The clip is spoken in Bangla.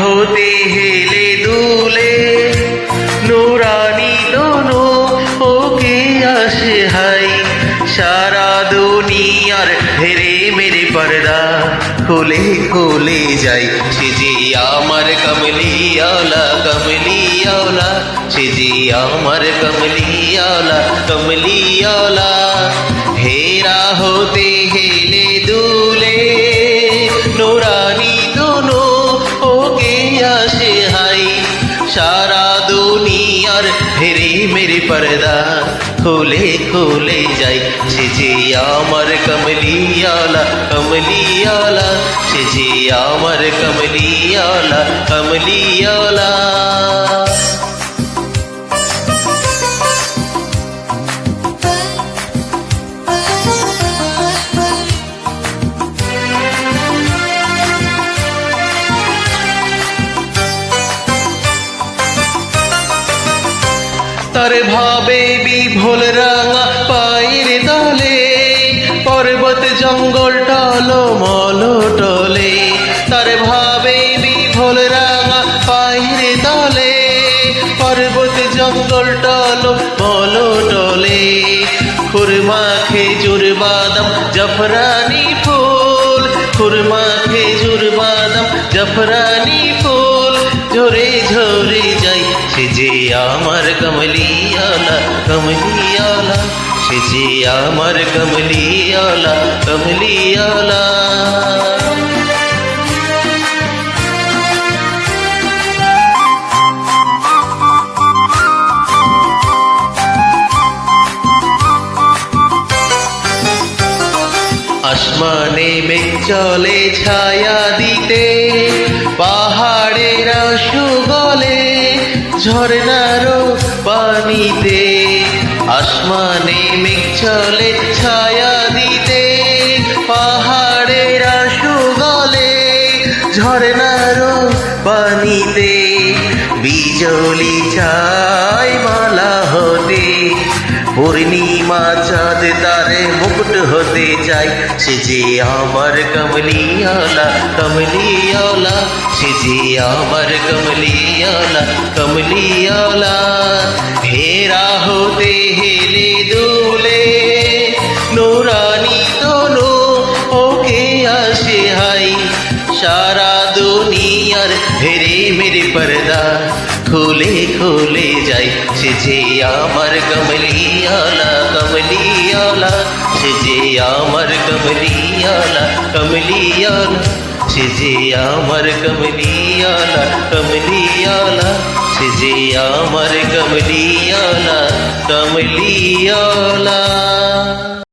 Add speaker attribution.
Speaker 1: হতে হেলে দুলে, নোরানি দোনো ওকে আসে হাই। সারা দুনিয়ার হেরে মেরে পর্দা খোলে খোলে যাই সে যে আমার কমলিয়ালা কমলিয়ালা সে যে আমার কমলিয়ালা কমলিয়ালা সারা দুনিয়ার হেরে মেরে পর্দা খুলে খুলে যাই। সে যে আমার কমলিয়ালা কমলিয়ালা, সে যে আমার কমলিয়ালা কমলিয়ালা। তার ভাবে বিভোল রাঙা পায়ের তলে, পর্বত জঙ্গল টলো মল টলে। তার ভাবে বিভোল রাঙা পায়ের তলে, পর্বত জঙ্গল টল মল টলে। খুরমা খেজুর বাদাম, জফরানি ফুল। খুরমা খেজুর বাদাম, জফরানি ফুল। ঝরে ঝরে যাই সে যে আমার কমলিয়ালা কমলিয়ালা সে যে আমার কমলিয়ালা কমলিয়ালা আসমানে মেঘ চলে ছায়া দিতে, পাহাড়ের সুগলে ঝর্ণারও পানিতে, আসমানে মেঘ চলে, ছায়া দিতে, পাহাড়ের সুগলে ঝর্ণারও পানিতে, বিজলি চাই মালা হতে, পূর্ণিমা চাঁদ তারে মুকুট হতে চাই, সে যে আমার কমলিয়ালা কমলিয়ালা। সে যে আমার কমলিয়ালা কমলিয়ালা। হেরা হতে হেলে দুলে নোরানি তনু ওকে আসে হাই। সারা দুনিয়ার হেরে মেরে পর্দা খুলে খুলে যাই সে যে আমার কমলিয়ালা কমলিয়ালা। সে যে আমার কমলিয়ালা কমলিয়ালা। সে আমার কমলিয়ালা কমলিয়ালা সে আমার কমলিয়ালা কমলিয়ালা